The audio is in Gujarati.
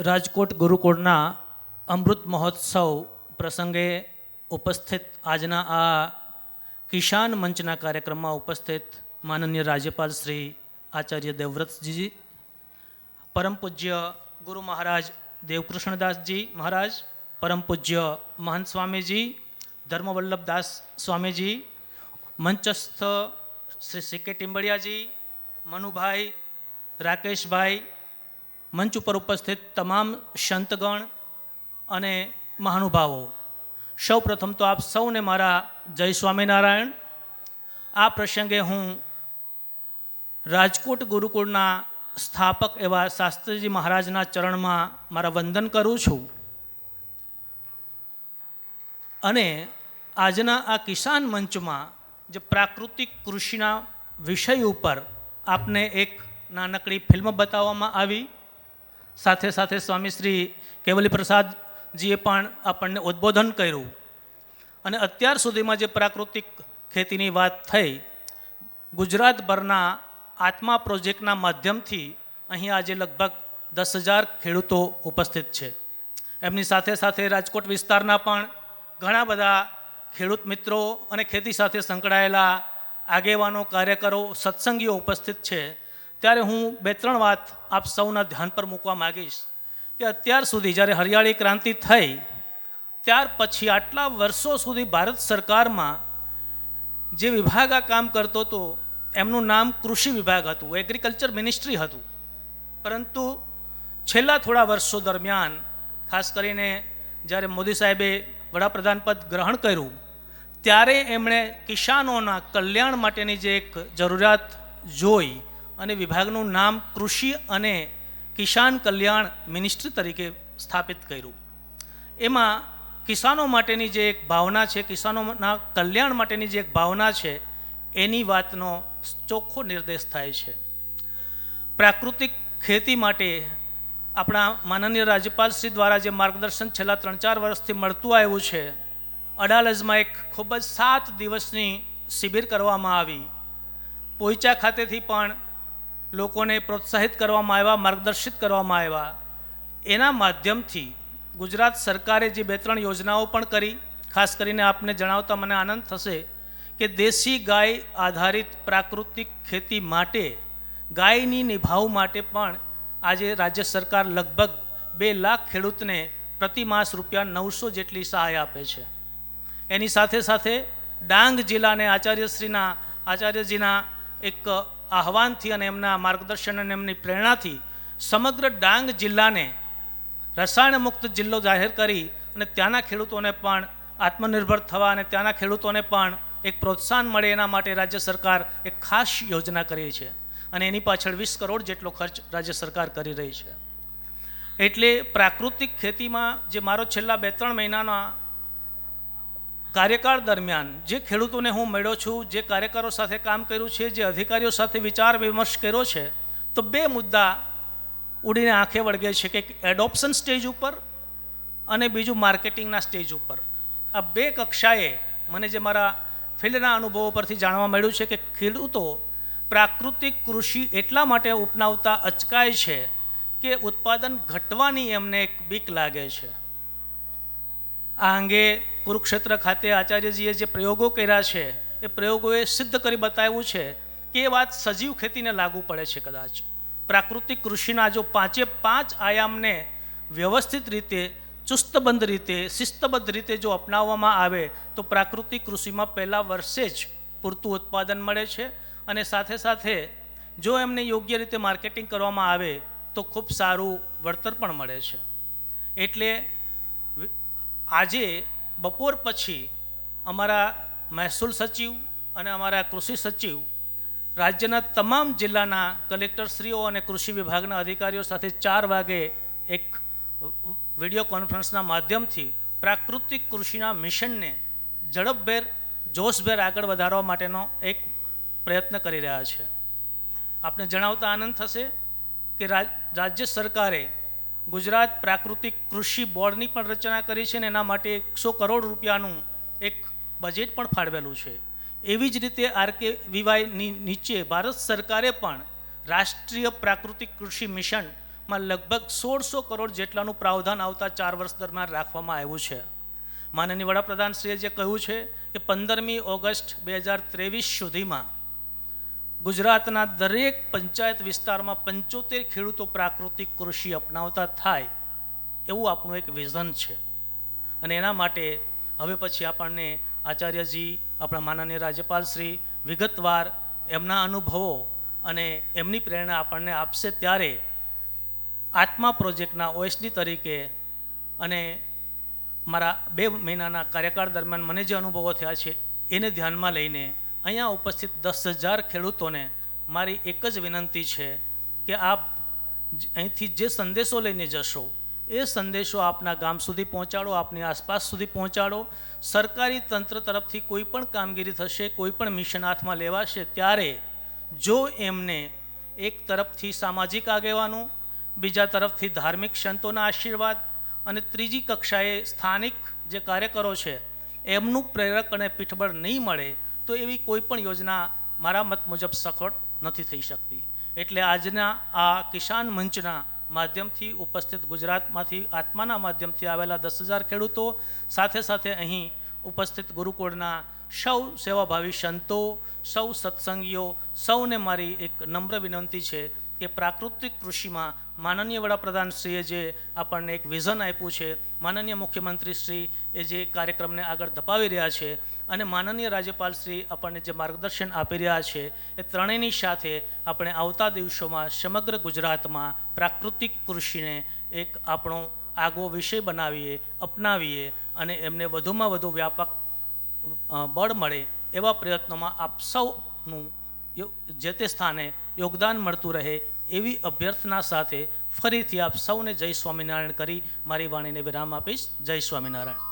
રાજકોટ ગુરુકુળના અમૃત મહોત્સવ પ્રસંગે ઉપસ્થિત આજના આ કિસાન મંચના કાર્યક્રમમાં ઉપસ્થિત માનનીય રાજ્યપાલ શ્રી આચાર્ય દેવવ્રતજી પરમ પૂજ્ય ગુરુ મહારાજ દેવકૃષ્ણદાસજી મહારાજ, પરમ પૂજ્ય મહંત સ્વામીજી, ધર્મવલ્લભદાસ સ્વામીજી, મંચસ્થ શ્રી સી કે ટિંબડિયાજી, મનુભાઈ, રાકેશભાઈ મંચ ઉપર ઉપસ્થિત તમામ સંતગણ અને મહાનુભાવો. સૌ પ્રથમ તો આપ સૌને મારા જય સ્વામિનારાયણ. આ પ્રસંગે હું રાજકોટ ગુરુકુળના સ્થાપક એવા શાસ્ત્રીજી મહારાજના ચરણમાં મારા વંદન કરું છું. અને આજના આ કિસાન મંચમાં જે પ્રાકૃતિક કૃષિના વિષય ઉપર આપને એક નાનકડી ફિલ્મ બતાવવામાં આવી. સાથે સાથે સ્વામી શ્રી કેવલી પ્રસાદજીએ પણ આપણને ઉદ્બોધન કર્યું. અને અત્યાર સુધીમાં જે પ્રાકૃતિક ખેતીની વાત થઈ, ગુજરાતભરના આત્મા પ્રોજેક્ટના માધ્યમથી અહીં આજે લગભગ દસ હજાર ખેડૂતો ઉપસ્થિત છે. એમની સાથે સાથે રાજકોટ વિસ્તારના પણ ઘણા બધા ખેડૂત મિત્રો અને ખેતી સાથે સંકળાયેલા આગેવાનો, કાર્યકરો, સત્સંગીઓ ઉપસ્થિત છે. ત્યારે હું બે ત્રણ વાત આપ સૌના ધ્યાન પર મૂકવા માગીશ કે અત્યાર સુધી જ્યારે હરિયાળી ક્રાંતિ થઈ, ત્યાર પછી આટલા વર્ષો સુધી ભારત સરકારમાં જે વિભાગ આ કામ કરતો હતો, એમનું નામ કૃષિ વિભાગ હતું એગ્રીકલ્ચર મિનિસ્ટ્રી હતું. પરંતુ છેલ્લા થોડા વર્ષો દરમિયાન, ખાસ કરીને જ્યારે મોદી સાહેબે વડાપ્રધાન પદ ગ્રહણ કર્યું, ત્યારે એમણે કિસાનોના કલ્યાણ માટેની જે એક જરૂરિયાત જોઈ અને વિભાગનું નામ કૃષિ અને કિસાન કલ્યાણ મિનિસ્ટ્રી તરીકે સ્થાપિત કર્યું. એમાં કિસાનો માટેની જે એક ભાવના છે, કિસાનોના કલ્યાણ માટેની જે એક ભાવના છે, એની વાતનો ચોખ્ખો નિર્દેશ થાય છે. પ્રાકૃતિક ખેતી માટે આપણા માનનીય રાજ્યપાલ શ્રી દ્વારા જે માર્ગદર્શન છેલ્લા ત્રણ ચાર વર્ષથી મળતું આવ્યું છે, અડાલજમાં એક ખૂબ જ સાત દિવસની શિબિર કરવામાં આવી. પોઈચા ખાતેથી પણ લોકોને પ્રોત્સાહિત કરવામાં આવ્યા, માર્ગદર્શિત કરવામાં આવ્યા. એના માધ્યમથી ગુજરાત સરકારે જે બે ત્રણ યોજનાઓ પણ કરી, ખાસ કરીને આપને જણાવતા મને આનંદ થશે કે દેશી ગાય આધારિત પ્રાકૃતિક ખેતી માટે, ગાયની નિભાવ માટે પણ આજે રાજ્ય સરકાર લગભગ બે લાખ ખેડૂતને પ્રતિ માસ રૂપિયા નવસો જેટલી સહાય આપે છે. એની સાથે સાથે ડાંગ જિલ્લાને આચાર્યશ્રીના, આચાર્યજીના એક આહવાનથી અને એમના માર્ગદર્શન અને એમની પ્રેરણાથી સમગ્ર ડાંગ જિલ્લાને રસાયણ મુક્ત જિલ્લો જાહેર કરી અને ત્યાંના ખેડૂતોને પણ આત્મનિર્ભર થવા અને ત્યાંના ખેડૂતોને પણ એક પ્રોત્સાહન મળે એના માટે રાજ્ય સરકાર એક ખાસ યોજના કરી છે. અને એની પાછળ વીસ કરોડ જેટલો ખર્ચ રાજ્ય સરકાર કરી રહી છે. એટલે પ્રાકૃતિક ખેતીમાં જે મારો છેલ્લા બે ત્રણ મહિનાના કાર્યકાળ દરમિયાન જે ખેડૂતોને હું મળ્યો છું, જે કાર્યકરો સાથે કામ કર્યું છે, જે અધિકારીઓ સાથે વિચાર વિમર્શ કર્યો છે, તો બે મુદ્દા ઉડીને આંખે વળગે છે કે એડોપ્શન સ્ટેજ ઉપર અને બીજું માર્કેટિંગના સ્ટેજ ઉપર. આ બે કક્ષાએ મને જે મારા ફિલ્ડના અનુભવો પરથી જાણવા મળ્યું છે કે ખેડૂતો પ્રાકૃતિક કૃષિ એટલા માટે અપનાવતા અચકાય છે કે ઉત્પાદન ઘટવાની એમને એક બીક લાગે છે. આ અંગે કુરુક્ષેત્ર ખાતે આચાર્યજીએ જે પ્રયોગો કર્યા છે, એ પ્રયોગોએ સિદ્ધ કરી બતાવ્યું છે કે એ વાત સજીવ ખેતીને લાગુ પડે છે કદાચ. પ્રાકૃતિક કૃષિના જો પાંચે પાંચ આયામને વ્યવસ્થિત રીતે, ચુસ્તબંધ રીતે, શિસ્તબદ્ધ રીતે જો અપનાવવામાં આવે, તો પ્રાકૃતિક કૃષિમાં પહેલાં વર્ષે જ પૂરતું ઉત્પાદન મળે છે અને સાથે સાથે જો એમને યોગ્ય રીતે માર્કેટિંગ કરવામાં આવે, તો ખૂબ સારું વળતર પણ મળે છે. એટલે આજે બપોર પછી અમારા મહેસૂલ સચિવ અને અમારા કૃષિ સચિવ, રાજ્યના તમામ જિલ્લાના કલેક્ટરશ્રીઓ અને કૃષિ વિભાગના અધિકારીઓ સાથે ચાર વાગે એક વીડિયો કોન્ફરન્સના માધ્યમથી પ્રાકૃતિક કૃષિના મિશનને ઝડપભેર, જોશભેર આગળ વધારવા માટેનો એક પ્રયત્ન કરી રહ્યા છે. આપને જણાવતા આનંદ થશે કે રાજ્ય સરકારે ગુજરાત પ્રાકૃતિક કૃષિ બોર્ડની પણ રચના કરી છે અને એના માટે એકસો કરોડ રૂપિયાનું એક બજેટ પણ ફાળવેલું છે. એવી જ રીતે આરકે વિવાયની નીચે ભારત સરકારે પણ રાષ્ટ્રીય પ્રાકૃતિક કૃષિ મિશનમાં લગભગ સોળસો કરોડ જેટલાનું પ્રાવધાન આવતા ચાર વર્ષ દરમિયાન રાખવામાં આવ્યું છે. માનનીય વડાપ્રધાનશ્રીએ જે કહ્યું છે કે પંદરમી ઓગસ્ટ બે હજાર ત્રેવીસ સુધીમાં ગુજરાતના દરેક પંચાયત વિસ્તારમાં પંચોતેર ખેડૂતો પ્રાકૃતિક કૃષિ અપનાવતા થાય એવું આપણું એક વિઝન છે. અને એના માટે હવે પછી આપણને આચાર્યજી, આપણા માનનીય રાજ્યપાલશ્રી વિગતવાર એમના અનુભવો અને એમની પ્રેરણા આપણને આપશે ત્યારે આત્મા પ્રોજેક્ટના ઓએસડી તરીકે અને મારા બે મહિનાના કાર્યકાળ દરમિયાન મને જે અનુભવો થયા છે એને ધ્યાનમાં લઈને અહીંયા ઉપસ્થિત દસ હજાર ખેડૂતોને મારી એક જ વિનંતી છે કે આપ અહીંથી જે સંદેશો લઈને જશો, એ સંદેશો આપના ગામ સુધી પહોંચાડો, આપની આસપાસ સુધી પહોંચાડો. સરકારી તંત્ર તરફથી કોઈ પણ કામગીરી થશે, કોઈ પણ મિશન હાથમાં લેવાશે, ત્યારે જો એમને એક તરફથી સામાજિક આગેવાનો, બીજા તરફથી ધાર્મિક સંતોના આશીર્વાદ અને ત્રીજી કક્ષાએ સ્થાનિક જે કાર્યકરો છે, એમનું પ્રેરક અને પીઠબળ નહીં મળે તો એવી કોઈ પણ યોજના મારા મત મુજબ સફળ નથી થઈ શકતી. એટલે આજના આ કિસાન મંચના માધ્યમથી ઉપસ્થિત ગુજરાતમાંથી આત્માના માધ્યમથી આવેલા દસ હજાર ખેડૂતો, સાથે સાથે અહીં ઉપસ્થિત ગુરુકુળના સૌ સેવાભાવી સંતો, સૌ સત્સંગીઓ, સૌને મારી એક નમ્ર વિનંતી છે કે પ્રાકૃતિક કૃષિમાં માનનીય વડાપ્રધાનશ્રીએ જે આપણને એક વિઝન આપ્યું છે, માનનીય મુખ્યમંત્રી શ્રી એ જે કાર્યક્રમને આગળ ધપાવી રહ્યા છે અને માનનીય રાજ્યપાલ શ્રી આપણને જે માર્ગદર્શન આપી રહ્યા છે, એ ત્રણેયની સાથે આપણે આવતા દિવસોમાં સમગ્ર ગુજરાતમાં પ્રાકૃતિક કૃષિને એક આપણો આગવો વિષય બનાવીએ, અપનાવીએ અને એમને વધુમાં વધુ વ્યાપક બળ મળે એવા પ્રયત્નોમાં આપ સૌનું જે તે સ્થાને યોગદાન મળતું રહે એવી અભ્યર્થના સાથે ફરીથી આપ સૌને જય સ્વામિનારાયણ કરી મારી વાણીને વિરામ આપીશ. જય સ્વામિનારાયણ.